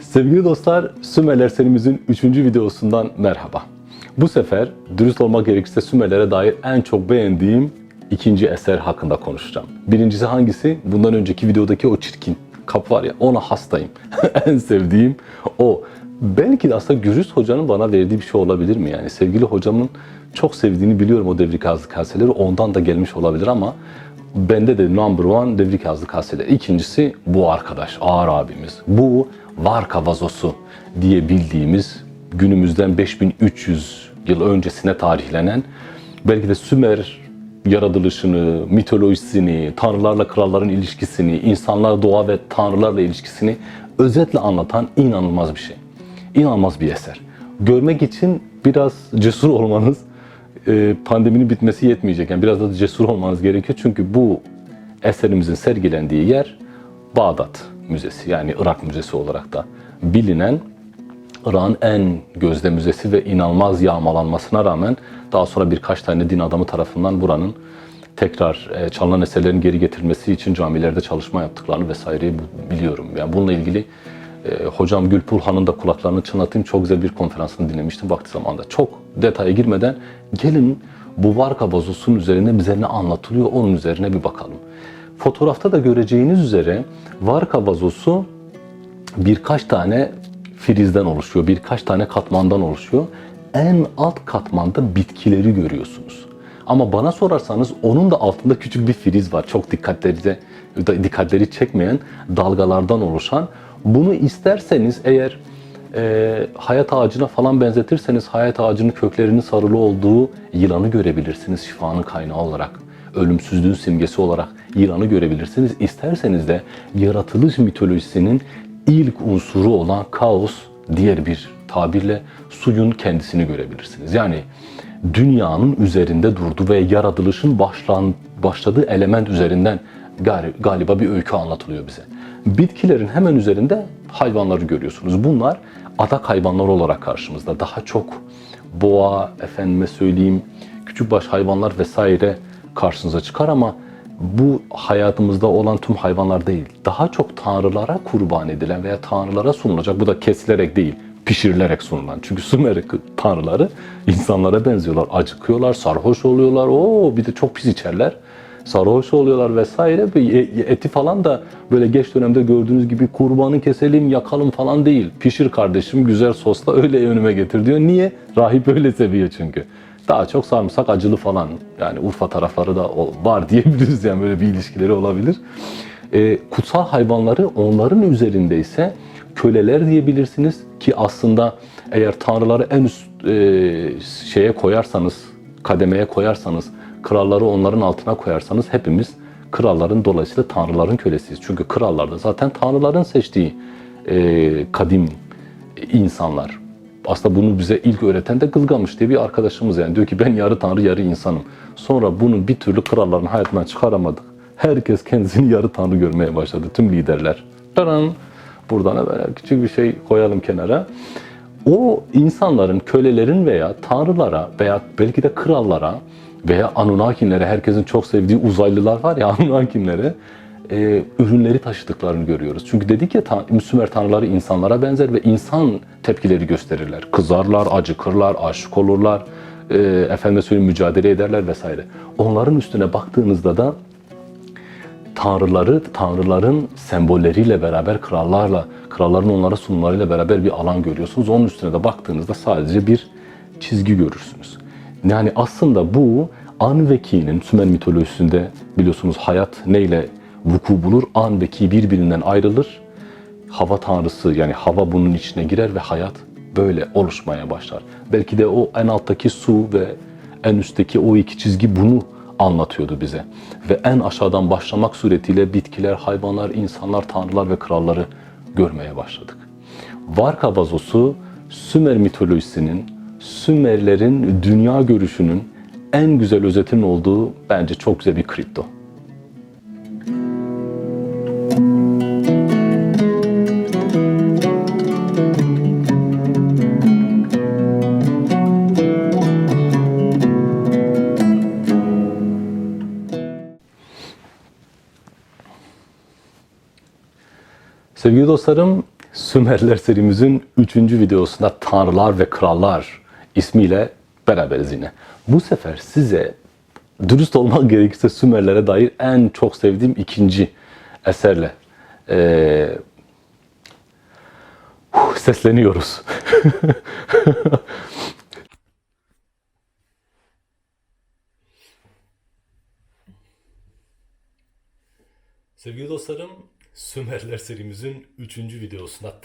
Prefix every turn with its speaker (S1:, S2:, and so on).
S1: Sevgili dostlar, Sümerler serimizin 3. videosundan merhaba. Bu sefer dürüst olmak gerekirse Sümerlere dair en çok beğendiğim ikinci eser hakkında konuşacağım. Birincisi hangisi? Bundan önceki videodaki o çirkin kap var ya ona hastayım. en sevdiğim o. Belki de aslında Gürüz Hoca'nın bana verdiği bir şey olabilir mi? Yani sevgili hocamın çok sevdiğini biliyorum o devrik ağızlı kaseleri. Ondan da gelmiş olabilir ama bende de number one devrik ağızlı kaseler. İkincisi bu arkadaş, Ağar abimiz. Bu Varka vazosu diye bildiğimiz günümüzden 5300 yıl öncesine tarihlenen belki de Sümer yaratılışını, mitolojisini, tanrılarla kralların ilişkisini, insanlar, doğa ve tanrılarla ilişkisini özetle anlatan inanılmaz bir şey. İnanılmaz bir eser. Görmek için biraz cesur olmanız, e, pandeminin bitmesi yetmeyecek. Yani biraz da cesur olmanız gerekiyor. Çünkü bu eserimizin sergilendiği yer Bağdat Müzesi. Yani Irak Müzesi olarak da bilinen Irak'ın en gözde müzesi ve inanılmaz yağmalanmasına rağmen daha sonra birkaç tane din adamı tarafından buranın tekrar e, çalınan eserlerin geri getirilmesi için camilerde çalışma yaptıklarını vesaireyi biliyorum. Yani bununla ilgili e, hocam Gülpulhan'ın da kulaklarını çınlatayım çok güzel bir konferansını dinlemiştim vakti zamanında. Çok detaya girmeden gelin bu Varka vazosunun üzerine bize ne anlatılıyor onun üzerine bir bakalım. Fotoğrafta da göreceğiniz üzere Varka vazosu birkaç tane filizden oluşuyor, birkaç tane katmandan oluşuyor. En alt katmanda bitkileri görüyorsunuz. Ama bana sorarsanız onun da altında küçük bir filiz var. Çok dikkatleri dikkatleri çekmeyen dalgalardan oluşan. Bunu isterseniz eğer e, hayat ağacına falan benzetirseniz hayat ağacının köklerinin sarılı olduğu yılanı görebilirsiniz şifanın kaynağı olarak. Ölümsüzlüğün simgesi olarak yılanı görebilirsiniz. İsterseniz de yaratılış mitolojisinin ilk unsuru olan kaos diğer bir tabirle suyun kendisini görebilirsiniz. Yani dünyanın üzerinde durduğu ve yaratılışın başlan, başladığı element üzerinden gal- galiba bir öykü anlatılıyor bize. Bitkilerin hemen üzerinde hayvanları görüyorsunuz. Bunlar adak hayvanları olarak karşımızda. Daha çok boğa, efendime söyleyeyim, küçükbaş hayvanlar vesaire karşınıza çıkar ama bu hayatımızda olan tüm hayvanlar değil. Daha çok tanrılara kurban edilen veya tanrılara sunulacak. Bu da kesilerek değil, pişirilerek sunulan. Çünkü Sümer tanrıları insanlara benziyorlar. Acıkıyorlar, sarhoş oluyorlar. Oo bir de çok pis içerler. Sarhoş oluyorlar vesaire. Bir e- Eti falan da böyle geç dönemde gördüğünüz gibi kurbanı keselim, yakalım falan değil. Pişir kardeşim güzel sosla öyle önüme getir diyor. Niye? Rahip öyle seviyor çünkü. Daha çok sarımsak acılı falan. Yani Urfa tarafları da var diyebiliriz yani böyle bir ilişkileri olabilir. Ee, kutsal hayvanları onların üzerinde ise köleler diyebilirsiniz ki aslında eğer tanrıları en üst e, şeye koyarsanız, kademeye koyarsanız, kralları onların altına koyarsanız hepimiz kralların dolayısıyla tanrıların kölesiyiz. Çünkü krallar da zaten tanrıların seçtiği e, kadim insanlar. Aslında bunu bize ilk öğreten de Gılgamış diye bir arkadaşımız yani. Diyor ki ben yarı tanrı yarı insanım. Sonra bunu bir türlü kralların hayatından çıkaramadık. Herkes kendisini yarı tanrı görmeye başladı. Tüm liderler. Taran! Buradan da böyle küçük bir şey koyalım kenara. O insanların, kölelerin veya tanrılara veya belki de krallara veya Anunnaki'lere, herkesin çok sevdiği uzaylılar var ya Anunnaki'lere e, ürünleri taşıdıklarını görüyoruz. Çünkü dedik ya Sümer tanrıları insanlara benzer ve insan tepkileri gösterirler. Kızarlar, acıkırlar, aşık olurlar, e, efendime söyleyeyim mücadele ederler vesaire. Onların üstüne baktığınızda da tanrıları, tanrıların sembolleriyle beraber krallarla, kralların onlara sunumlarıyla beraber bir alan görüyorsunuz. Onun üstüne de baktığınızda sadece bir çizgi görürsünüz. Yani aslında bu An ve Ki'nin Sümer mitolojisinde biliyorsunuz hayat neyle vuku bulur? An ve Ki birbirinden ayrılır. Hava tanrısı yani hava bunun içine girer ve hayat böyle oluşmaya başlar. Belki de o en alttaki su ve en üstteki o iki çizgi bunu anlatıyordu bize. Ve en aşağıdan başlamak suretiyle bitkiler, hayvanlar, insanlar, tanrılar ve kralları görmeye başladık. Varka vazosu Sümer mitolojisinin, Sümerlerin dünya görüşünün en güzel özetinin olduğu bence çok güzel bir kripto. Sevgili dostlarım, Sümerler serimizin 3. videosunda Tanrılar ve Krallar ismiyle beraberiz yine. Bu sefer size dürüst olmak gerekirse Sümerlere dair en çok sevdiğim ikinci eserle eee, huh, sesleniyoruz. Sevgili dostlarım, Sümerler serimizin 3. videosunda